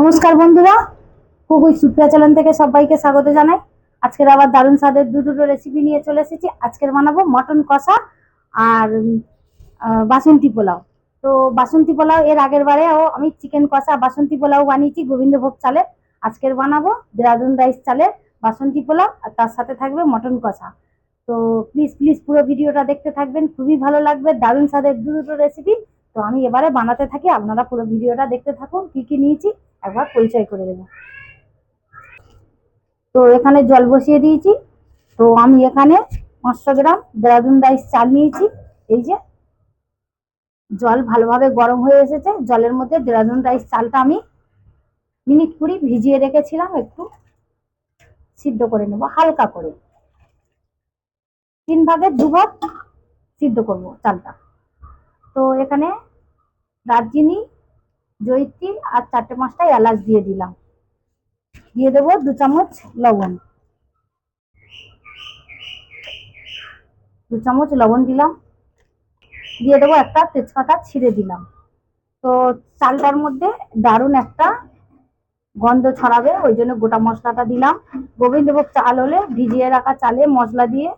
নমস্কার বন্ধুরা, খুবই সুপ্রিয়া চ্যানেল থেকে সবাইকে স্বাগত জানাই। আজকের আবার দারুণ স্বাদের দু দুটো রেসিপি নিয়ে চলে এসেছি। আজকের বানাবো মটন কষা আর বাসন্তী পোলাও। তো বাসন্তী পোলাও এর আগের বারেও আমি চিকেন কষা, বাসন্তী পোলাও বানিয়েছি গোবিন্দভোগ চালের। আজকের বানাবো দেরাদুন রাইস চালের বাসন্তী পোলাও আর তার সাথে থাকবে মটন কষা। তো প্লিজ প্লিজ পুরো ভিডিওটা দেখতে থাকবেন, খুবই ভালো লাগবে। দারুণ স্বাদের দু দুটো রেসিপি তো আমি এবারে বানাতে থাকি, আপনারা পুরো ভিডিওটা দেখতে থাকুন, কি কি নিয়েছি, একবার পরিচয় করে দেবো। তো এখানে জল বসিয়ে দিয়েছি, তো আমি এখানে পাঁচশো গ্রাম দেরাদুন রাইস চাল নিয়েছি, এই যে। জল ভালোভাবে গরম হয়ে এসেছে, জলের মধ্যে দেরাদুন রাইস চালটা আমি মিনিট কুড়ি ভিজিয়ে রেখেছিলাম, একটু সিদ্ধ করে নেব, হালকা করে। তিন ভাগের দুভাগ সিদ্ধ করব চালটা। তো এখানে দারচিনি জয়িত্রী আর চারটে পাঁচটা এলাচ দিয়ে দিলাম। দিয়ে দেবো দু চামচ লবণ। দু চামচ লবণ দিলাম। দিয়ে দেবো একটা তেজপাতা ছিঁড়ে দিলাম। তো চালটার মধ্যে দারুণ একটা গন্ধ ছড়াবে, ওই জন্য গোটা মশলাটা দিলাম। গোবিন্দভোগ চাল হলে ভিজিয়ে রাখা চালে মশলা দিয়ে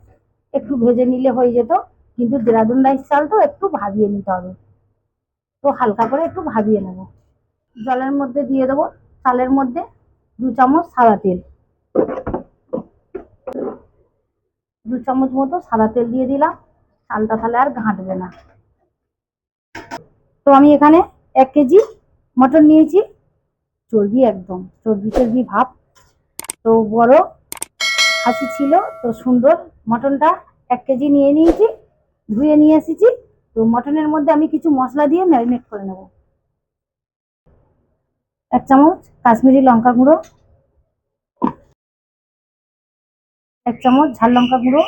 একটু ভেজে নিলে হয়ে যেত, কিন্তু দেরাদুন রাইস চাল তো একটু ভাবিয়ে নিতে হবে। তো হালকা করে একটু ভাবিয়ে নেব। জলের মধ্যে দিয়ে দেবো চালের মধ্যে দু চামচ সাদা তেল। দু চামচ মতো সাদা তেল দিয়ে দিলাম। চালটা তাহলে আর ঘাঁটবে না। তো আমি এখানে এক কেজি মটন নিয়েছি। চর্বি একদম, চর্বি চর্বি ভাব। তো বড় খাসি ছিল, তো সুন্দর মটনটা এক কেজি নিয়ে নিয়েছি, ধুয়ে নিয়ে এসেছি। তো মটনের মধ্যে আমি কিছু মশলা দিয়ে ম্যারিনেট করে নেব। এক চামচ কাশ্মীরি লঙ্কা গুঁড়ো, এক চামচ ঝাল লঙ্কা গুঁড়ো,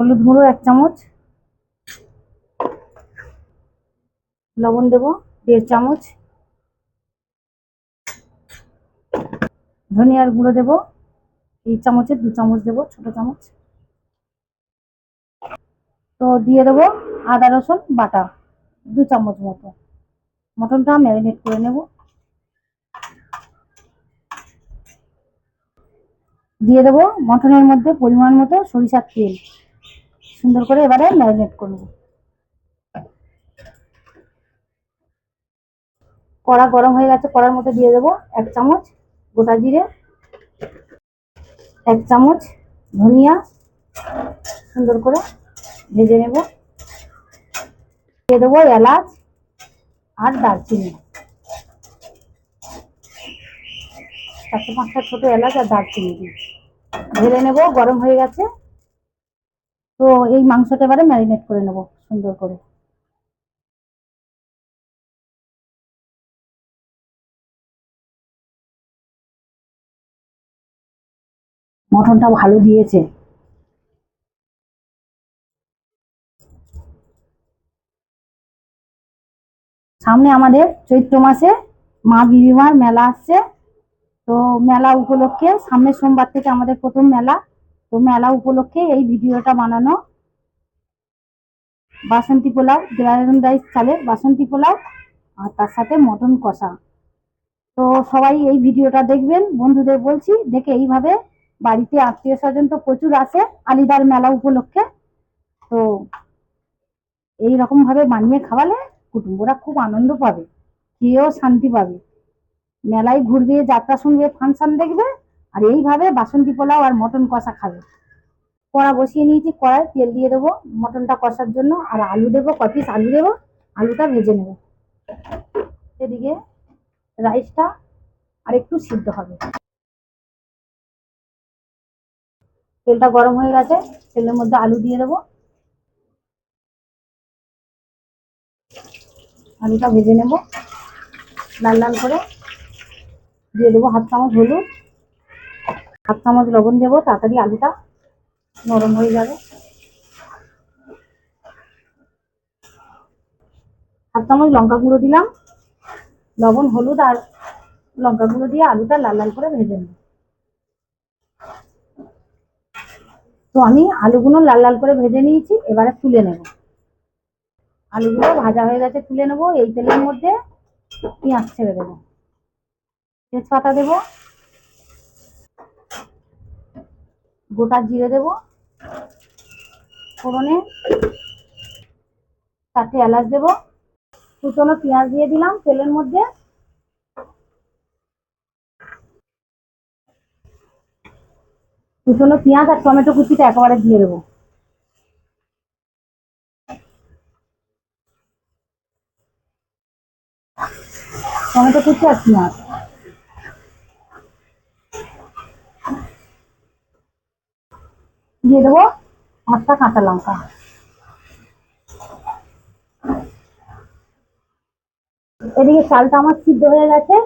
হলুদ গুঁড়ো এক চামচ, লবণ দেব দেড় চামচ, ধনিয়ার গুঁড়ো দেব এই চামচের দু চামচ দেব, ছোট চামচ। তো দিয়ে দেবো আদা, রসুন, বাটা, দু চামচ মতো। মটনটা ম্যারিনেট করে নেব। দিয়ে দেবো মটনের মধ্যে পরিমাণ মতো সরিষার তেল। সুন্দর করে এবারে ম্যারিনেট করব কড়া গরম হয়ে গেছে, কড়ার মধ্যে দিয়ে দেবো এক চামচ গোটা জিরে, এক চামচ ধনিয়া। সুন্দর করে ভেজে নেব। দিয়ে দেবো এলাচ আর দারচিনি। চারটে পাঁচটা ছোট এলাচ আর দারচিনি ভেজে নেব, গরম হয়ে গেছে। তো এই মাংসটা এবারে ম্যারিনেট করে নেব, সুন্দর করে। মটনটা ভালো দিয়েছে। সামনে আমাদের চৈত্র মাসে মা বিবিমার মেলা আসছে। তো মেলা উপলক্ষে সামনের সোমবার থেকে আমাদের প্রথম মেলা। তো মেলা উপলক্ষে এই ভিডিওটা বানানো। বাসন্তী পোলাও ড্রাগন রাইস চালের বাসন্তী পোলাও আর তার সাথে মটন কষা। তো সবাই এই ভিডিওটা দেখবেন। বন্ধুদের বলছি, দেখে এইভাবে বাড়িতে আত্মীয় স্বজন তো প্রচুর আসে আলিদার মেলা উপলক্ষে। তো এই রকম ভাবে বানিয়ে খাওয়ালে কুটুম্বরা খুব আনন্দ পাবে, খেয়েও শান্তি পাবে। মেলায় ঘুরবে, যাত্রা শুনবে, ফাংশন দেখবে, আর এইভাবে বাসন্তী পোলাও আর মটন কষা খাবে। কড়া বসিয়ে নিয়েছি, কড়ায় তেল দিয়ে দেবো মটনটা কষার জন্য, আর আলু দেবো, ক পিস আলু দেবো, আলুটা ভেজে নেব। এদিকে রাইসটা আর একটু সিদ্ধ হবে। তেলটা গরম হয়ে গেছে, তেলের মধ্যে আলু দিয়ে দেবো। আলুটা ভেজে নেব। লাল লাল করে দিয়ে দেবো হাফ চামচ হলুদ। হাফ চামচ লবণ দেবো, তাড়াতাড়ি আলুটা নরম হয়ে যাবে। হাফ চামচ লঙ্কা গুঁড়ো দিলাম। লবণ, হলুদ আর লঙ্কা গুঁড়ো দিয়ে আলুটা লাল লাল করে ভেজে নেব। তো আমি আলুগুলো লাল লাল করে ভেজে নিয়েছি, এবারে তুলে নেব। আলুগুলো ভাজা হয়ে গেছে, তুলে নেব। এই তেলের মধ্যে পেঁয়াজ ছেড়ে দেবো। তেজপাতা দেবো। গোটা জিরে দেবো। ফোড়নে চারটে এলাচ দেবো। কুচনো পেঁয়াজ দিয়ে দিলাম তেলের মধ্যে। কুচনো পেঁয়াজ আর টমেটো কুচিটা একেবারে দিয়ে দেবো। কুচি আর পেঁয়াজ দিয়ে দেবো পাঁচটা কাঁচা লঙ্কা। এদিকে চালটা আমার সিদ্ধ হয়ে গেছে।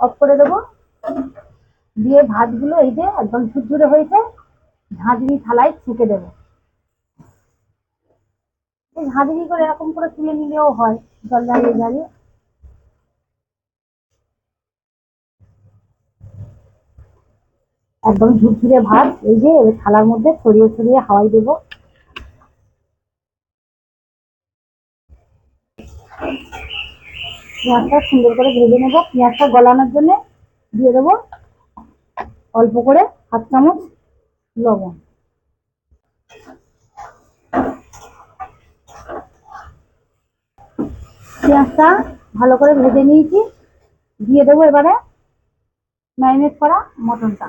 অফ করে দেবো। দিয়ে ভাতগুলো এই যে একদম ঝুরঝুরে হয়েছে, ঝাঁঝরি থালায় ছেঁকে দেবো। ঝাঁঝরি করে এরকম করে তুলে নিলেও হয়, জল জ্বালিয়ে জ্বালিয়ে একদম ঝুরঝুরে ভাত, এই যে থালার মধ্যে ছড়িয়ে ছড়িয়ে হাওয়াই দেবো। পেঁয়াজটা সুন্দর করে ভেজে নেব। পেঁয়াজটা গলানোর জন্য দিয়ে দেবো অল্প করে হাত চামচ লবণ। পেঁয়াজটা ভালো করে ভেজে নিয়েছি। দিয়ে দেবো এবারে ম্যারিনেট করা মটনটা।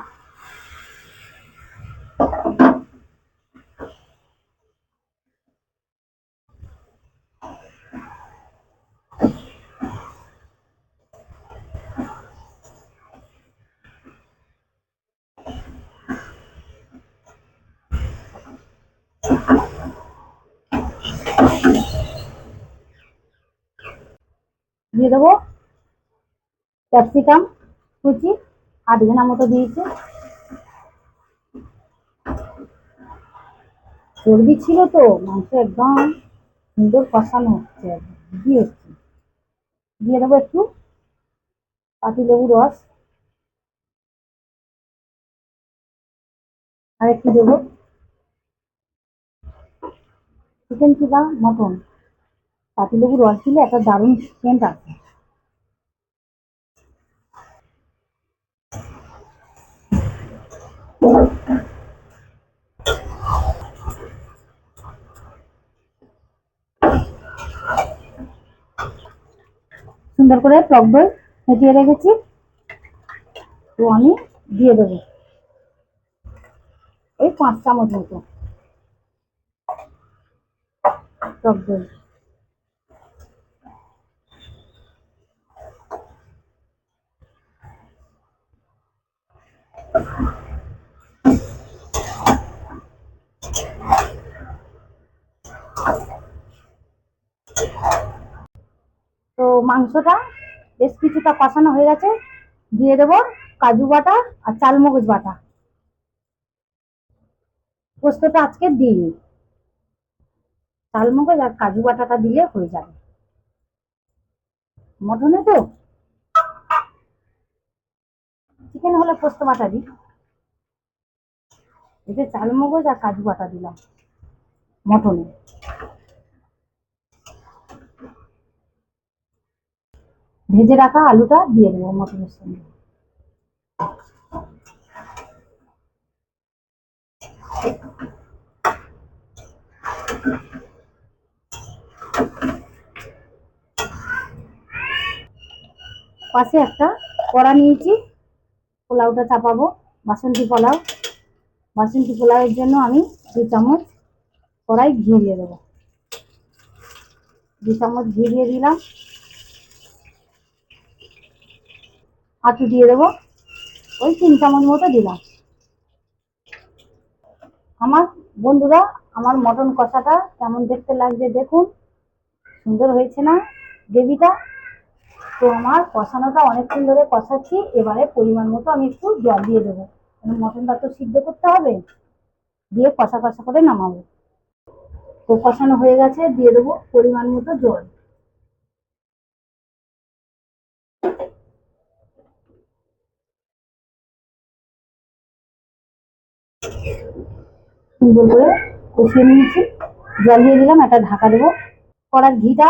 দিয়ে দেবো। ক্যাপসিকাম, কুচি আধ আধখানা মতো দিয়েছি। চর্বি ছিল তো, মাংস একদম সুন্দর কষানো হচ্ছে দিয়ে দিয়ে দেবো একটু পাতি লেবু রস। আর একটু দেবো চিকেন কিংবা, মটন। পাতি লেবু রস দিলে একটা দারুণ সেন্ট আছে। সুন্দর করে টক দই ফেটিয়ে রেখেছি। তো আমি দিয়ে দেবো। এই পাঁচ চামচ মতো টক দই। তো মাংসটা বেশ কিছুটা কষানো হয়ে গেছে। দিয়ে দেবো কাজু বাটা আর চালমগজ বাটা। পোস্তটা আজকে দিইনি চালমগজ আর কাজু বাটাটা দিলে হয়ে যাবে। মটনে তো? চিকেন হলে পোস্ত বাটা দিই। এতে চালমগজ আর কাজু বাটা দিলাম মটনে। ভেজে রাখা আলুটা দিয়ে দেবো মটনের সঙ্গে। পাশে একটা কড়া নিয়েছি, পোলাওটা চাপাবো, বাসন্তী পোলাও। বাসন্তী পোলাওয়ের জন্য আমি দু চামচ কড়াই ঘি দিয়ে দেবো। দু চামচ ঘি দিয়ে দিলাম। আটু দিয়ে দেবো। ওই তিন চামচ মতো দিলাম। আমার বন্ধুরা, আমার মটন কষাটা কেমন দেখতে লাগছে দেখুন। সুন্দর হয়েছে না গ্রেভিটা? তো আমার কষানোটা অনেকক্ষণ ধরে কষাচ্ছি, এবারে পরিমাণ মতো আমি একটু জল দিয়ে দেবো। কারণ মটনটা তো সিদ্ধ করতে হবে? দিয়ে কষা কষা করে নামাবো। তো কষানো হয়ে গেছে, দিয়ে দেবো পরিমাণ মতো জল। সুন্দর করে কষিয়ে নিয়েছি। জল দিয়ে দিলাম, একটা ঢাকা দেবো। কড়ার ঘিটা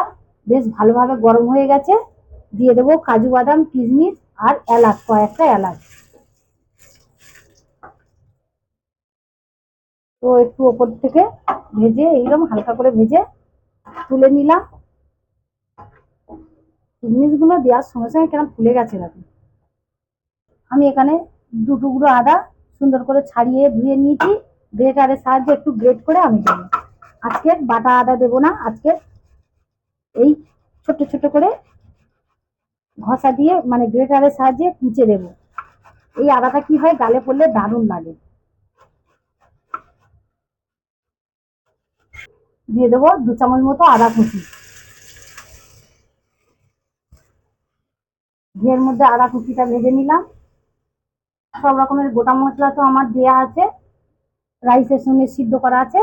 বেশ ভালোভাবে গরম হয়ে গেছে। দিয়ে দেবো কাজু বাদাম, কিশমিশ আর এলাচ, কয়েকটা এলাচ। তো একটু ওপর থেকে ভেজে, এইরকম হালকা করে ভেজে তুলে নিলাম। কিশমিশগুলো দেওয়ার সঙ্গে সঙ্গে কেন ফুলে গেছে দেখো। আমি এখানে দু টুকরো আদা সুন্দর করে ছাড়িয়ে ধুয়ে নিয়েছি। গ্রেটারের সাহায্যে একটু গ্রেট করে আমি দেবো। আজকে বাটা আদা দেবো না, আজকে এই ছোট ছোট করে ঘষা দিয়ে মানে গ্রেটারের সাহায্যে কুচে দেবো। এই আদাটা কি হয়, গালে পড়লে দারুণ লাগে। দিয়ে দেবো দু চামচ মতো আদা কুচি। ঘিয়ের মধ্যে আদা কুচিটা ভেজে নিলাম। সব রকমের গোটা মশলা তো আমার দেয়া আছে। রাইসের সঙ্গে সিদ্ধ করা আছে।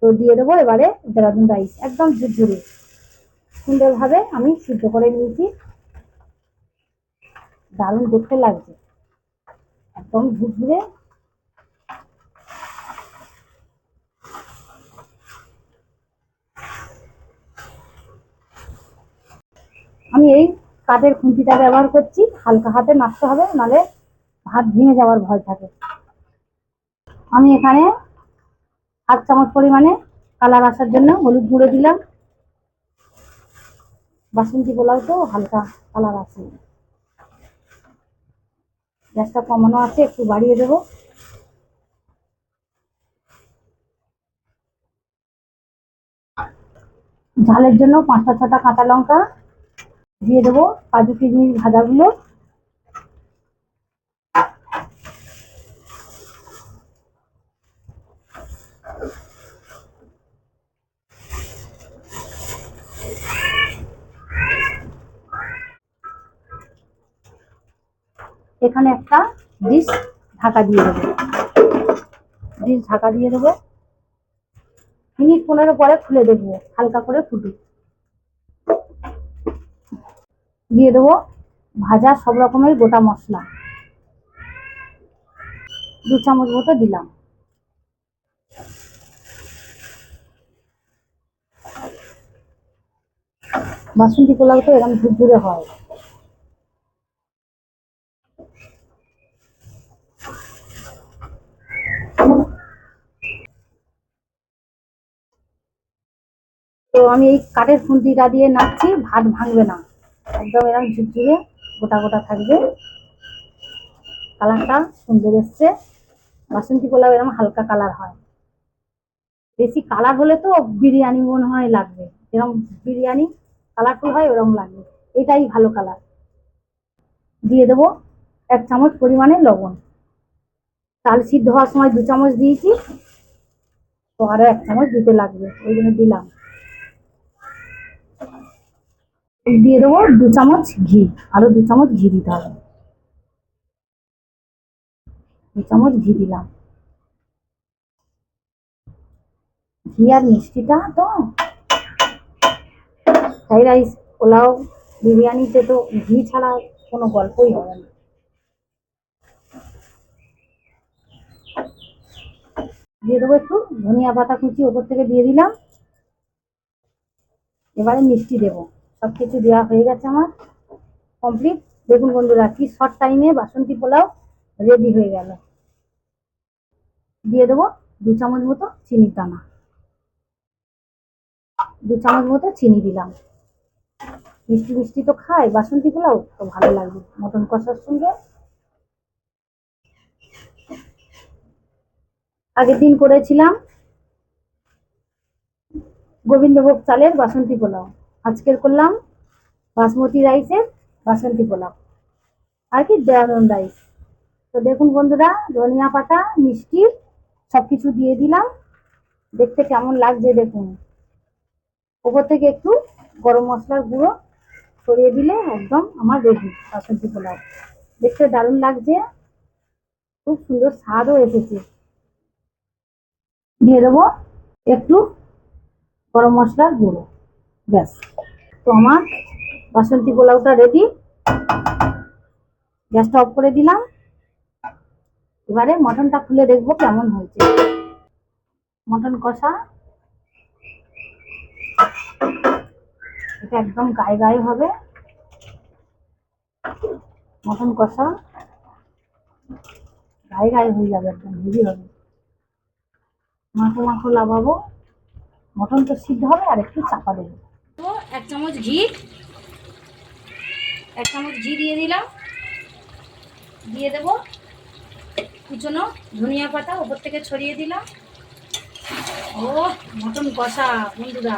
তো দিয়ে দেবো এবারে দেরাদুন রাইস একদম ঝুরঝুরে। সুন্দরভাবে আমি সিদ্ধ করে নিয়েছি। দারুণ দেখতে লাগছে। একদম ঝুরঝুরে। আমি এই কাঠের খুন্তিটা ব্যবহার করছি। হালকা হাতে নাড়তে হবে, নালে ভাত ভেঙে যাওয়ার ভয় থাকে। আমি এখানে হাফ চামচ পরিমাণে কালার আসার জন্য হলুদ গুঁড়ো দিলাম। বাসন্তী পোলাও তো হালকা কালার আছে। গ্যাসটা কমানো আছে, একটু বাড়িয়ে দেবো। ঝালের জন্য পাঁচটা ছটা কাঁচা লঙ্কা দিয়ে দেবো। কাজু কিশমিশ ভাজাগুলো। এখানে একটা ডিশ ঢাকা দিয়ে দেবো। ডিশ ঢাকা দিয়ে দেবো। মিনিট পনেরো পরে খুলে দেখব, হালকা করে ফুটুক। দিয়ে দেবো ভাজা সব রকমের গোটা মশলা। দু চামচ মতো দিলাম। বাসন্তী পোলাও তো এরকম ঝুরঝুরে হয়। তো আমি এই কাঠের খুন্তিটা দিয়ে নাড়ছি, ভাত ভাঙবে না। একদম এরকম ঝুরঝুরে গোটা গোটা থাকবে। কালারটা সুন্দর এসছে। বাসন্তী পোলাও এরকম হালকা কালার হয়। বেশি কালার হলে তো বিরিয়ানি মনে হয় লাগবে। এরকম বিরিয়ানি কালারফুল হয় ওরকম লাগবে। এটাই ভালো কালার। দিয়ে দেবো এক চামচ পরিমাণে লবণ। চাল সিদ্ধ হওয়ার সময় দু চামচ দিয়েছি, তো আরও এক চামচ দিতে লাগবে, ওই জন্য দিলাম। দিয়ে দেবো দু চামচ ঘি, আরও দু চামচ ঘি দিতে হবে। দু চামচ ঘি দিলাম। ঘি আর মিষ্টিটা তো ফ্রাইড রাইস, পোলাও, বিরিয়ানিতে তো ঘি ছাড়া কোনো গল্পই হবে না। দিয়ে দেবো একটু ধনিয়া পাতা কুচি ওপর থেকে দিয়ে দিলাম। এবারে মিষ্টি দেবো। সব কিছু দেওয়া হয়ে গেছে আমার। কমপ্লিট দেখুন বন্ধুরা, কি শর্ট টাইমে বাসন্তী পোলাও রেডি হয়ে গেল। দিয়ে দেবো দু চামচ মতো চিনির দানা। দু চামচ মতো চিনি দিলাম। মিষ্টি মিষ্টি তো খায়, বাসন্তী পোলাও তো ভালো লাগবে মটন কষার সঙ্গে। আগের দিন করেছিলাম গোবিন্দভোগ চালের বাসন্তী পোলাও। আজকের করলাম বাসমতি রাইসের বাসন্তী পোলাও। আর কি দেওয়ান রাইস তো দেখুন বন্ধুরা, ধনিয়া পাতা, মিষ্টি সব কিছু দিয়ে দিলাম। দেখতে কেমন লাগছে দেখুন। ওপর থেকে একটু গরম মশলার গুঁড়ো ছড়িয়ে দিলে একদম আমার রেডি বাসন্তী পোলাও। দেখতে দারুণ লাগছে। খুব সুন্দর স্বাদও এসেছে। দিয়ে দেবো একটু গরম মশলার গুঁড়ো। ব্যাস। তো আমার বাসন্তী পোলাওটা রেডি গ্যাসটা অফ করে দিলাম। এবারে মটনটা খুলে দেখব কেমন হয়েছে। মটন কষা। এটা একদম গায়ে গায়ে হবে। মটন কষা। গায়ে গায়ে হয়ে যাবে, একদম হেভি হবে। মাখো মাখো লাগাবো। মটন তো সিদ্ধ হবে আর একটু চাপা দেবো। এক চামচ ঘি, এক চামচ ঘি দিয়ে দিলাম। দিয়ে দেবো কুচনো ধনিয়া পাতা উপর থেকে ছড়িয়ে দিলাম। ও মটন কষা, বন্ধুরা।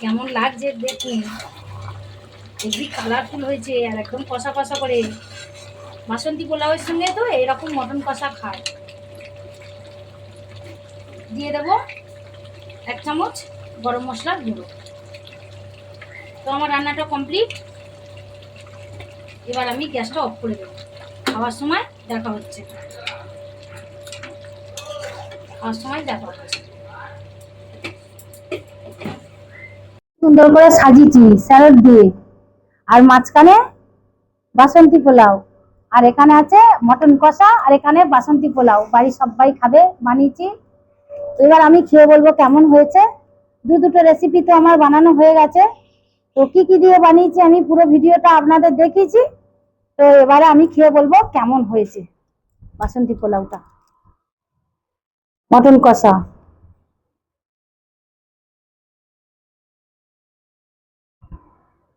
কেমন লাগছে দেখুন। হেভি কালারফুল হয়েছে আর একদম কষা কষা করে। বাসন্তী পোলাওয়ের সঙ্গে তো এরকম মটন কষা খায়। দিয়ে দেবো এক চামচ গরম মশলার গুঁড়ো। তো আমার রান্নাটা কমপ্লিট এবার আমি গ্যাসটা অফ করে দেবো। খাওয়ার সময় দেখা হচ্ছে। খাওয়ার সময় দেখা হচ্ছে। সুন্দর করে সাজিয়েছি স্যালাড দিয়ে। আর মাঝখানে বাসন্তী পোলাও। আর এখানে আছে মটন কষা, আর এখানে বাসন্তী পোলাও। বাড়ির সবাই খাবে, বানিয়েছি। এবার আমি খেয়ে বলব কেমন হয়েছে। দু দুটো রেসিপি তো আমার বানানো হয়ে গেছে। তো কি কি দিয়ে বানিয়েছি আমি পুরো ভিডিওটা আপনাদের দেখিয়েছি। তো এবারে আমি খেয়ে বলব কেমন হয়েছে। বাসন্তী পোলাওটা। মটন কষা।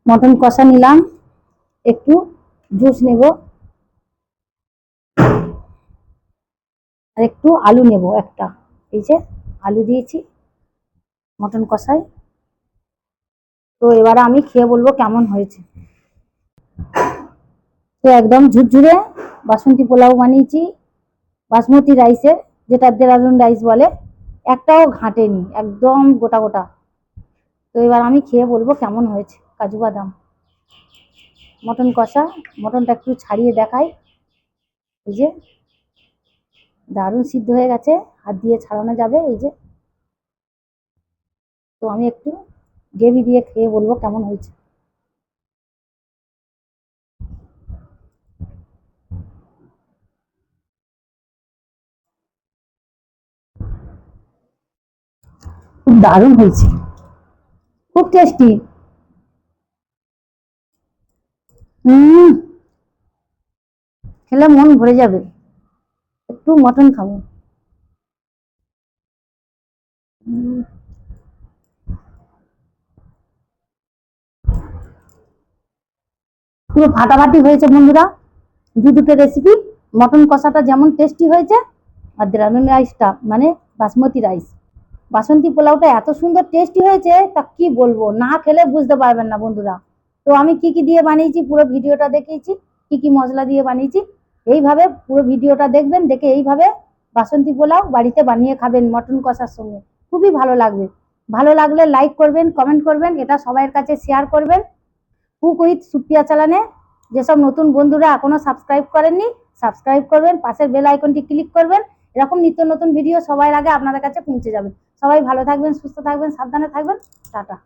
মটন কষা নিলাম। একটু জুস নেব। আর একটু আলু নেব একটা। এই যে আলু দিয়েছি মটন কষাই তো এবারে আমি খেয়ে বলব কেমন হয়েছে। তো একদম ঝুরঝুরে বাসন্তী পোলাও বানিয়েছি, বাসমতি রাইসের যেটা দেরাদুন রাইস বলে, একটাও ঘাঁটেনি, একদম গোটা গোটা। তো এবার আমি খেয়ে বলব কেমন হয়েছে, কাজু বাদাম। মটন কষা, মটনটা একটু ছাড়িয়ে দেখাই। এই যে, দারুণ সিদ্ধ হয়ে গেছে, হাত দিয়ে ছাড়ানো যাবে, এই যে। তো আমি একটু গ্রেভি দিয়ে খেয়ে বলব কেমন হয়েছে। খুব দারুণ হয়েছে। খুব টেস্টি হুম খেলে মন ভরে যাবে। একটু মটন খাব। উম, পুরো ফাটাফাটি হয়েছে বন্ধুরা। দু দুটো রেসিপি মটন কষাটা যেমন টেস্টি হয়েছে, আর দেরাদুন রাইসটা মানে বাসমতি রাইস বাসন্তী পোলাওটা এত সুন্দর টেস্টি হয়েছে, তা কি বলব? না খেলে বুঝতে পারবেন না বন্ধুরা। তো আমি কি কি দিয়ে বানিয়েছি, পুরো ভিডিওটা দেখিয়েছি, কি কি মশলা দিয়ে বানিয়েছি, এইভাবে পুরো ভিডিওটা দেখবেন, দেখে এইভাবে বাসন্তী পোলাও বাড়িতে বানিয়ে খাবেন মটন কষার সঙ্গে। খুবই ভালো লাগবে। ভালো লাগলে লাইক করবেন কমেন্ট করবেন, এটা সবাইয়ের কাছে শেয়ার করবেন। কুকুইত উইথ সুপ্রিয়া চালানে। যেসব নতুন বন্ধুরা এখনও সাবস্ক্রাইব করেননি সাবস্ক্রাইব করবেন, পাশের বেল আইকনটি ক্লিক করবেন। এরকম নিত্য নতুন ভিডিও সবার আগে আপনাদের কাছে পৌঁছে যাবে। সবাই ভালো থাকবেন, সুস্থ থাকবেন, সাবধানে থাকবেন। টাটা।